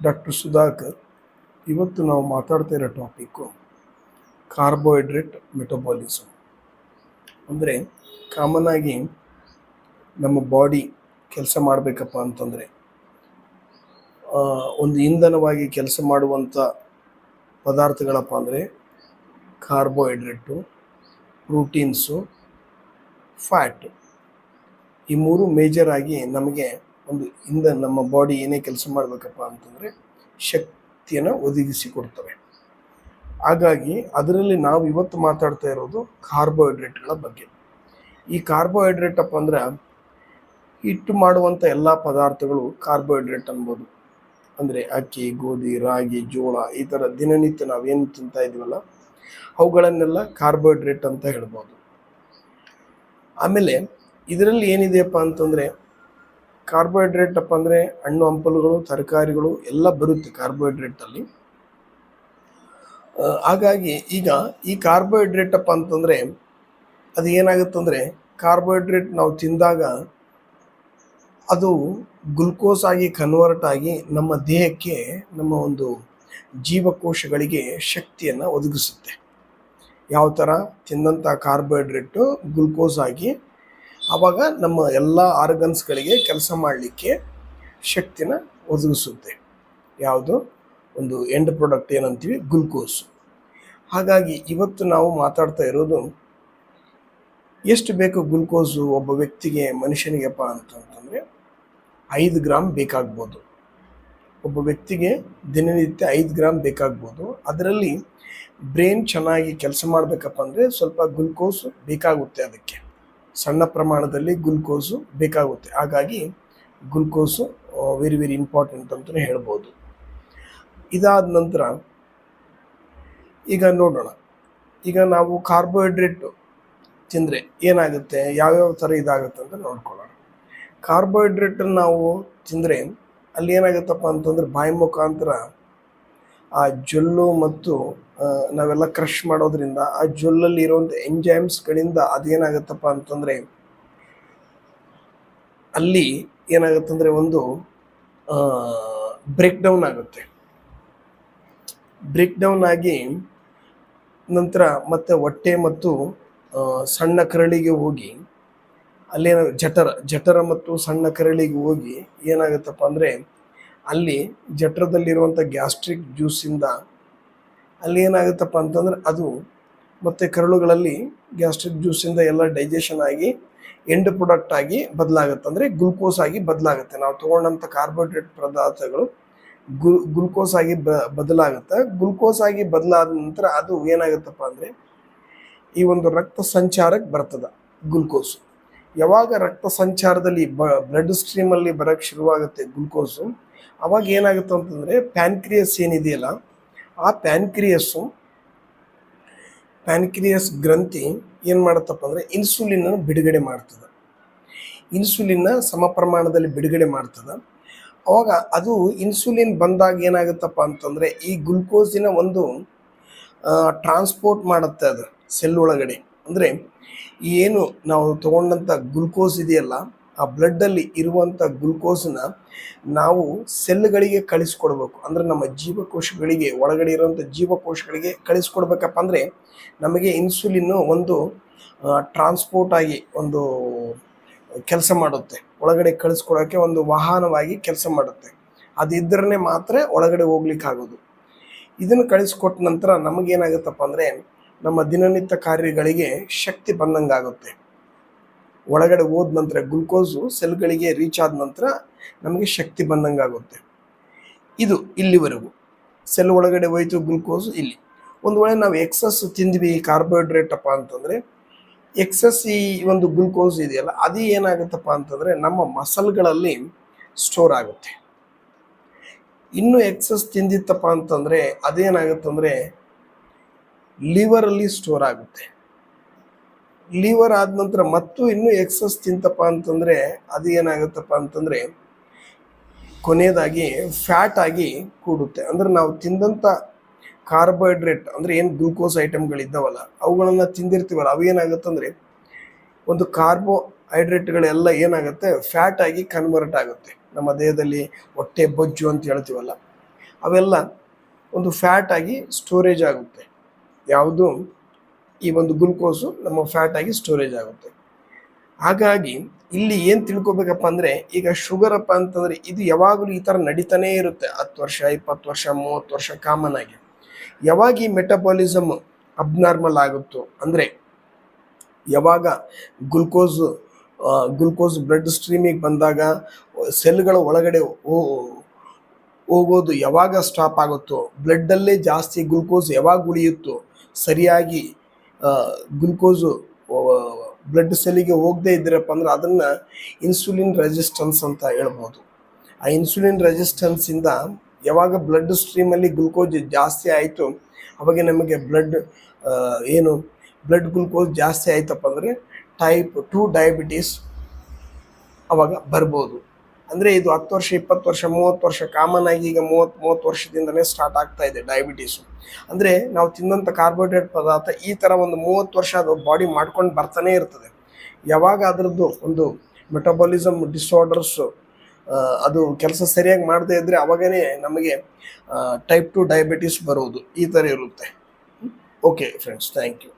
Doctor Sudhakar, ಇವತ್ತು ನಾವು ಮಾತಾಡ್ತಾ ಇರೋ ಟಾಪಿಕ್ಕು ಕಾರ್ಬೋಹೈಡ್ರೇಟ್ ಮೆಟಬಾಲಿಸಮ್ ಅಂದರೆ ಕಾಮನ್ ಆಗಿ ನಮ್ಮ ಬಾಡಿ ಕೆಲಸ ಮಾಡಬೇಕಪ್ಪ ಅಂತಂದರೆ ಒಂದು ಇಂಧನವಾಗಿ ಕೆಲಸ ಮಾಡುವಂಥ ಪದಾರ್ಥಗಳಪ್ಪ ಅಂದರೆ ಕಾರ್ಬೋಹೈಡ್ರೇಟು, ಪ್ರೋಟೀನ್ಸು, ಫ್ಯಾಟು ಈ ಮೂರು ಮೇಜರ್ ಆಗಿ ನಮಗೆ ಒಂದು ಇಂದ ನಮ್ಮ ಬಾಡಿ ಏನೇ ಕೆಲಸ ಮಾಡಬೇಕಪ್ಪ ಅಂತಂದರೆ ಶಕ್ತಿಯನ್ನು ಒದಗಿಸಿ ಕೊಡ್ತವೆ. ಹಾಗಾಗಿ ಅದರಲ್ಲಿ ನಾವು ಇವತ್ತು ಮಾತಾಡ್ತಾ ಇರೋದು ಕಾರ್ಬೋಹೈಡ್ರೇಟ್ಗಳ ಬಗ್ಗೆ. ಈ ಕಾರ್ಬೋಹೈಡ್ರೇಟ್ ಅಪ್ಪ ಅಂದ್ರೆ ಹಿಟ್ಟು ಮಾಡುವಂಥ ಎಲ್ಲ ಪದಾರ್ಥಗಳು ಕಾರ್ಬೋಹೈಡ್ರೇಟ್ ಅನ್ಬೋದು. ಅಂದರೆ ಅಕ್ಕಿ, ಗೋಧಿ, ರಾಗಿ, ಜೋಳ ಈ ಥರ ದಿನನಿತ್ಯ ನಾವೇನು ತಿಂತಾ ಇದೀವಲ್ಲ ಅವುಗಳನ್ನೆಲ್ಲ ಕಾರ್ಬೋಹೈಡ್ರೇಟ್ ಅಂತ ಹೇಳ್ಬೋದು. ಆಮೇಲೆ ಇದರಲ್ಲಿ ಏನಿದೆಯಪ್ಪ ಅಂತಂದರೆ ಕಾರ್ಬೋಹೈಡ್ರೇಟ್ ಅಪ್ಪ ಅಂದರೆ ಹಣ್ಣು, ಹಂಪಲುಗಳು, ತರಕಾರಿಗಳು ಎಲ್ಲ ಬರುತ್ತೆ ಕಾರ್ಬೋಹೈಡ್ರೇಟಲ್ಲಿ ಹಾಗಾಗಿ ಈಗ ಈ ಕಾರ್ಬೋಹೈಡ್ರೇಟ್ ಅಪ್ಪ ಅಂತಂದರೆ ಅದು ಏನಾಗುತ್ತಂದರೆ ಕಾರ್ಬೋಹೈಡ್ರೇಟ್ ನಾವು ತಿಂದಾಗ ಅದು ಗ್ಲುಕೋಸ್ ಆಗಿ ಕನ್ವರ್ಟ್ ಆಗಿ ನಮ್ಮ ದೇಹಕ್ಕೆ ನಮ್ಮ ಒಂದು ಜೀವಕೋಶಗಳಿಗೆ ಶಕ್ತಿಯನ್ನು ಒದಗಿಸುತ್ತೆ. ಯಾವ ಥರ ತಿಂದಂಥ ಕಾರ್ಬೋಹೈಡ್ರೇಟು ಗ್ಲುಕೋಸ್ ಆಗಿ ಆವಾಗ ನಮ್ಮ ಎಲ್ಲ ಆರ್ಗನ್ಸ್ಗಳಿಗೆ ಕೆಲಸ ಮಾಡಲಿಕ್ಕೆ ಶಕ್ತಿನ ಒದಗಿಸುತ್ತೆ. ಯಾವುದು? ಒಂದು ಎಂಡ್ ಪ್ರಾಡಕ್ಟ್ ಏನಂತೀವಿ? ಗ್ಲುಕೋಸ್ ಹಾಗಾಗಿ ಇವತ್ತು ನಾವು ಮಾತಾಡ್ತಾ ಇರೋದು, ಎಷ್ಟು ಬೇಕು ಗ್ಲುಕೋಸು ಒಬ್ಬ ವ್ಯಕ್ತಿಗೆ, ಮನುಷ್ಯನಿಗೆಪ್ಪ ಅಂತಂತಂದರೆ ಐದು ಗ್ರಾಮ್ ಬೇಕಾಗ್ಬೋದು. ಒಬ್ಬ ವ್ಯಕ್ತಿಗೆ ದಿನನಿತ್ಯ ಐದು ಗ್ರಾಮ್ ಬೇಕಾಗ್ಬೋದು. ಅದರಲ್ಲಿ ಬ್ರೈನ್ ಚೆನ್ನಾಗಿ ಕೆಲಸ ಮಾಡಬೇಕಪ್ಪ ಅಂದರೆ ಸ್ವಲ್ಪ ಗ್ಲುಕೋಸ್ ಬೇಕಾಗುತ್ತೆ ಅದಕ್ಕೆ. ಸಣ್ಣ ಪ್ರಮಾಣದಲ್ಲಿ ಗ್ಲುಕೋಸು ಬೇಕಾಗುತ್ತೆ. ಹಾಗಾಗಿ ಗ್ಲುಕೋಸು ವೆರಿ ವೆರಿ ಇಂಪಾರ್ಟೆಂಟ್ ಅಂತಲೇ ಹೇಳ್ಬೋದು. ಇದಾದ ನಂತರ ಈಗ ನೋಡೋಣ. ಈಗ ನಾವು ಕಾರ್ಬೋಹೈಡ್ರೇಟು ತಿಂದರೆ ಏನಾಗುತ್ತೆ? ಯಾವ್ಯಾವ ಥರ ಇದಾಗುತ್ತೆ ಅಂತ ನೋಡ್ಕೊಳ್ಳೋಣ. ಕಾರ್ಬೋಹೈಡ್ರೇಟನ್ನು ನಾವು ತಿಂದರೆ ಅಲ್ಲಿ ಏನಾಗುತ್ತಪ್ಪ ಅಂತಂದರೆ ಬಾಯಿ ಮುಖಾಂತರ ಆ ಜೊಲ್ಲು ಮತ್ತು ನಾವೆಲ್ಲ ಕ್ರಷ್ ಮಾಡೋದ್ರಿಂದ ಆ ಜೊಲ್ಲಲ್ಲಿ ಇರುವಂಥ ಎಂಜೈಮ್ಸ್ಗಳಿಂದ ಅದೇನಾಗತ್ತಪ್ಪ ಅಂತಂದರೆ ಅಲ್ಲಿ ಏನಾಗುತ್ತಂದರೆ ಒಂದು ಬ್ರೇಕ್ ಡೌನ್ ಆಗುತ್ತೆ. ಬ್ರೇಕ್ ಡೌನ್ ಆಗಿ ನಂತರ ಮತ್ತೆ ಹೊಟ್ಟೆ ಮತ್ತು ಸಣ್ಣ ಕರಳಿಗೆ ಹೋಗಿ ಅಲ್ಲೇನ ಜಠರ ಜಠರ ಮತ್ತು ಸಣ್ಣ ಕರಳಿಗೆ ಹೋಗಿ ಏನಾಗುತ್ತಪ್ಪ ಅಂದರೆ ಅಲ್ಲಿ ಜಠರದಲ್ಲಿರುವಂಥ ಗ್ಯಾಸ್ಟ್ರಿಕ್ ಜ್ಯೂಸಿಂದ ಅಲ್ಲಿ ಏನಾಗುತ್ತಪ್ಪ ಅಂತಂದ್ರೆ ಅದು ಮತ್ತು ಕರಳುಗಳಲ್ಲಿ ಗ್ಯಾಸ್ಟ್ರಿಕ್ ಜ್ಯೂಸಿಂದ ಎಲ್ಲ ಡೈಜೆಷನ್ ಆಗಿ ಎಂಡ್ ಪ್ರಾಡಕ್ಟ್ ಆಗಿ ಬದಲಾಗುತ್ತೆ. ಅಂದರೆ ಗ್ಲುಕೋಸ್ ಆಗಿ ಬದಲಾಗುತ್ತೆ. ನಾವು ತೊಗೊಂಡಂಥ ಕಾರ್ಬೋಹೈಡ್ರೇಟ್ ಪದಾರ್ಥಗಳು ಗುಲ್ ಗ್ಲುಕೋಸ್ ಆಗಿ ಬ, ಬದಲಾಗುತ್ತೆ. ಗ್ಲುಕೋಸ್ ಆಗಿ ಬದಲಾದ ನಂತರ ಅದು ಏನಾಗುತ್ತಪ್ಪ ಅಂದರೆ ಈ ಒಂದು ರಕ್ತ ಸಂಚಾರಕ್ಕೆ ಬರ್ತದೆ ಗ್ಲುಕೋಸು ಯಾವಾಗ ರಕ್ತ ಸಂಚಾರದಲ್ಲಿ ಬ ಬ್ಲಡ್ ಸ್ಟ್ರೀಮಲ್ಲಿ ಬರೋಕ್ಕೆ ಶುರುವಾಗುತ್ತೆ ಗ್ಲುಕೋಸು ಅವಾಗ ಏನಾಗುತ್ತೆ ಅಂತಂದರೆ ಪ್ಯಾನ್ಕ್ರಿಯಸ್ ಏನಿದೆಯಲ್ಲ ಆ ಪ್ಯಾನ್ಕ್ರಿಯಸ್ಸು ಪ್ಯಾನ್ಕ್ರಿಯಸ್ ಗ್ರಂಥಿ ಏನು ಮಾಡುತ್ತಪ್ಪ ಅಂದರೆ ಇನ್ಸುಲಿನ್ ಬಿಡುಗಡೆ ಮಾಡ್ತದೆ. ಇನ್ಸುಲಿನ್ನ ಸಮ ಪ್ರಮಾಣದಲ್ಲಿ ಬಿಡುಗಡೆ ಮಾಡ್ತದೆ. ಅವಾಗ ಅದು ಇನ್ಸುಲಿನ್ ಬಂದಾಗ ಏನಾಗುತ್ತಪ್ಪ ಅಂತಂದರೆ ಈ ಗ್ಲುಕೋಸಿನ ಒಂದು ಟ್ರಾನ್ಸ್ಪೋರ್ಟ್ ಮಾಡುತ್ತೆ ಅದು ಸೆಲ್ ಒಳಗಡೆ. ಅಂದರೆ ಏನು ನಾವು ತೊಗೊಂಡಂಥ ಗ್ಲುಕೋಸ್ ಇದೆಯಲ್ಲ ಆ ಬ್ಲಡ್ಡಲ್ಲಿ ಇರುವಂಥ ಗ್ಲುಕೋಸನ್ನ ನಾವು ಸೆಲ್ಗಳಿಗೆ ಕಳಿಸ್ಕೊಡ್ಬೇಕು. ಅಂದರೆ ನಮ್ಮ ಜೀವಕೋಶಗಳಿಗೆ, ಒಳಗಡೆ ಇರುವಂಥ ಜೀವಕೋಶಗಳಿಗೆ ಕಳಿಸ್ಕೊಡ್ಬೇಕಪ್ಪ ಅಂದರೆ ನಮಗೆ ಇನ್ಸುಲಿನ್ನು ಒಂದು ಟ್ರಾನ್ಸ್ಪೋರ್ಟ್ ಆಗಿ ಒಂದು ಕೆಲಸ ಮಾಡುತ್ತೆ. ಒಳಗಡೆ ಕಳಿಸ್ಕೊಡೋಕ್ಕೆ ಒಂದು ವಾಹನವಾಗಿ ಕೆಲಸ ಮಾಡುತ್ತೆ. ಅದಿದ್ದರೆ ಮಾತ್ರ ಒಳಗಡೆ ಹೋಗ್ಲಿಕ್ಕಾಗೋದು ಇದನ್ನು ಕಳಿಸ್ಕೊಟ್ಟ ನಂತರ ನಮಗೇನಾಗುತ್ತಪ್ಪ ಅಂದರೆ ನಮ್ಮ ದಿನನಿತ್ಯ ಕಾರ್ಯಗಳಿಗೆ ಶಕ್ತಿ ಬಂದಂಗಾಗುತ್ತೆ. ಒಳಗಡೆ ಹೋದ ನಂತರ ಗ್ಲುಕೋಸು ಸೆಲ್ಗಳಿಗೆ ರೀಚ್ ಆದ ನಂತರ ನಮಗೆ ಶಕ್ತಿ ಬಂದಂಗಾಗುತ್ತೆ ಇದು ಇಲ್ಲಿವರೆಗೂ. ಸೆಲ್ ಒಳಗಡೆ ಹೋಯಿತು ಗ್ಲುಕೋಸು ಇಲ್ಲಿ. ಒಂದು ವೇಳೆ ನಾವು ಎಕ್ಸಸ್ ತಿಂದ್ವಿ ಅಪ್ಪ ಅಂತಂದರೆ ಎಕ್ಸಸ್ ಈ ಒಂದು ಗ್ಲುಕೋಸ್ ಇದೆಯಲ್ಲ, ಅದು ಏನಾಗುತ್ತಪ್ಪ ಅಂತಂದರೆ ನಮ್ಮ ಮಸಲ್ಗಳಲ್ಲಿ ಸ್ಟೋರ್ ಆಗುತ್ತೆ. ಇನ್ನು ಎಕ್ಸಸ್ ತಿಂದಿತ್ತಪ್ಪ ಅಂತಂದರೆ ಅದೇನಾಗುತ್ತಂದರೆ ಲಿವರಲ್ಲಿ ಸ್ಟೋರ್ ಆಗುತ್ತೆ. ಲಿವರ್ ಆದ ನಂತರ ಮತ್ತು ಇನ್ನೂ ಎಕ್ಸಸ್ ತಿಂತಪ್ಪ ಅಂತಂದರೆ ಅದು ಏನಾಗುತ್ತಪ್ಪ ಅಂತಂದರೆ ಕೊನೆಯದಾಗಿ ಫ್ಯಾಟ್ ಆಗಿ ಕೂಡುತ್ತೆ. ಅಂದರೆ ನಾವು ತಿಂದಂಥ ಕಾರ್ಬೋಹೈಡ್ರೇಟ್, ಅಂದರೆ ಏನು ಗ್ಲೂಕೋಸ್ ಐಟಮ್ಗಳಿದ್ದಾವಲ್ಲ ಅವುಗಳನ್ನು ತಿಂದಿರ್ತೀವಲ್ಲ, ಅವು ಏನಾಗುತ್ತಂದರೆ ಒಂದು ಕಾರ್ಬೋಹೈಡ್ರೇಟ್ಗಳೆಲ್ಲ ಏನಾಗುತ್ತೆ, ಫ್ಯಾಟ್ ಆಗಿ ಕನ್ವರ್ಟ್ ಆಗುತ್ತೆ. ನಮ್ಮ ದೇಹದಲ್ಲಿ ಹೊಟ್ಟೆ ಬೊಜ್ಜು ಅಂತ ಹೇಳ್ತೀವಲ್ಲ, ಅವೆಲ್ಲ ಒಂದು ಫ್ಯಾಟ್ ಆಗಿ ಸ್ಟೋರೇಜ್ ಆಗುತ್ತೆ. ಯಾವುದು? ಈ ಒಂದು ಗ್ಲುಕೋಸು ನಮ್ಮ ಫ್ಯಾಟ್ ಆಗಿ ಸ್ಟೋರೇಜ್ ಆಗುತ್ತೆ. ಹಾಗಾಗಿ ಇಲ್ಲಿ ಏನು ತಿಳ್ಕೊಬೇಕಪ್ಪ ಅಂದರೆ ಈಗ ಶುಗರ್ ಅಪ್ಪ ಅಂತಂದರೆ ಇದು ಯಾವಾಗಲೂ ಈ ಥರ ನಡೀತಾನೆ ಇರುತ್ತೆ. ಹತ್ತು ವರ್ಷ, ಇಪ್ಪತ್ತು ವರ್ಷ, ಮೂವತ್ತು ವರ್ಷ ಕಾಮನ್ ಆಗಿ. ಯಾವಾಗ ಈ ಮೆಟಬಾಲಿಸಮ್ ಅಬ್ನಾರ್ಮಲ್ ಆಗುತ್ತೋ ಅಂದರೆ ಯಾವಾಗ ಗ್ಲುಕೋಸ್ ಗ್ಲುಕೋಸ್ ಬ್ಲಡ್ ಸ್ಟ್ರೀಮಿಗೆ ಬಂದಾಗ ಸೆಲ್ಗಳ ಒಳಗಡೆ ಹೋಗೋದು ಯಾವಾಗ ಸ್ಟಾಪ್ ಆಗುತ್ತೋ ಬ್ಲಡ್ಡಲ್ಲೇ ಜಾಸ್ತಿ ಗ್ಲುಕೋಸ್ ಯಾವಾಗ ಉಳಿಯುತ್ತೋ, ಸರಿಯಾಗಿ ಗ್ಲುಕೋಸು ಬ್ಲಡ್ ಸೆಲ್ಲಿಗೆ ಹೋಗದೇ ಇದ್ರಪ್ಪ ಅಂದ್ರೆ ಅದನ್ನು ಇನ್ಸುಲಿನ್ ರೆಸಿಸ್ಟೆನ್ಸ್ ಅಂತ ಹೇಳ್ಬೋದು. ಆ ಇನ್ಸುಲಿನ್ ರೆಸಿಸ್ಟೆನ್ಸಿಂದ ಯಾವಾಗ ಬ್ಲಡ್ ಸ್ಟ್ರೀಮಲ್ಲಿ ಗ್ಲುಕೋಸ್ ಜಾಸ್ತಿ ಆಯಿತು, ಅವಾಗ ನಮಗೆ ಬ್ಲಡ್ ಏನು ಬ್ಲಡ್ ಗ್ಲುಕೋಸ್ ಜಾಸ್ತಿ ಆಯ್ತಪ್ಪ ಅಂದರೆ ಟೈಪ್ ಟು ಡಯಾಬಿಟೀಸ್ ಅವಾಗ ಬರ್ಬೋದು. ಅಂದರೆ ಇದು ಹತ್ತು ವರ್ಷ, ಇಪ್ಪತ್ತು ವರ್ಷ, ಮೂವತ್ತು ವರ್ಷ ಕಾಮನ್ ಆಗಿ ಈಗ ಮೂವತ್ತು ಮೂವತ್ತು ವರ್ಷದಿಂದಲೇ ಸ್ಟಾರ್ಟ್ ಆಗ್ತಾ ಇದೆ ಡಯಾಬಿಟೀಸು ಅಂದರೆ ನಾವು ತಿಂದಂಥ ಕಾರ್ಬೋಹೈಡ್ರೇಟ್ ಪದಾರ್ಥ ಈ ಥರ ಒಂದು ಮೂವತ್ತು ವರ್ಷ ಅದು ಬಾಡಿ ಮಾಡ್ಕೊಂಡು ಬರ್ತಾನೆ ಇರ್ತದೆ. ಯಾವಾಗ ಅದರದ್ದು ಒಂದು ಮೆಟಬಾಲಿಸಮ್ ಡಿಸಾರ್ಡರ್ಸು ಅದು ಕೆಲಸ ಸರಿಯಾಗಿ ಮಾಡದೇ ಇದ್ದರೆ ಅವಾಗೇ ನಮಗೆ ಟೈಪ್ ಟು ಡಯಾಬಿಟೀಸ್ ಬರುವುದು ಈ ಥರ ಇರುತ್ತೆ. Okay friends thank you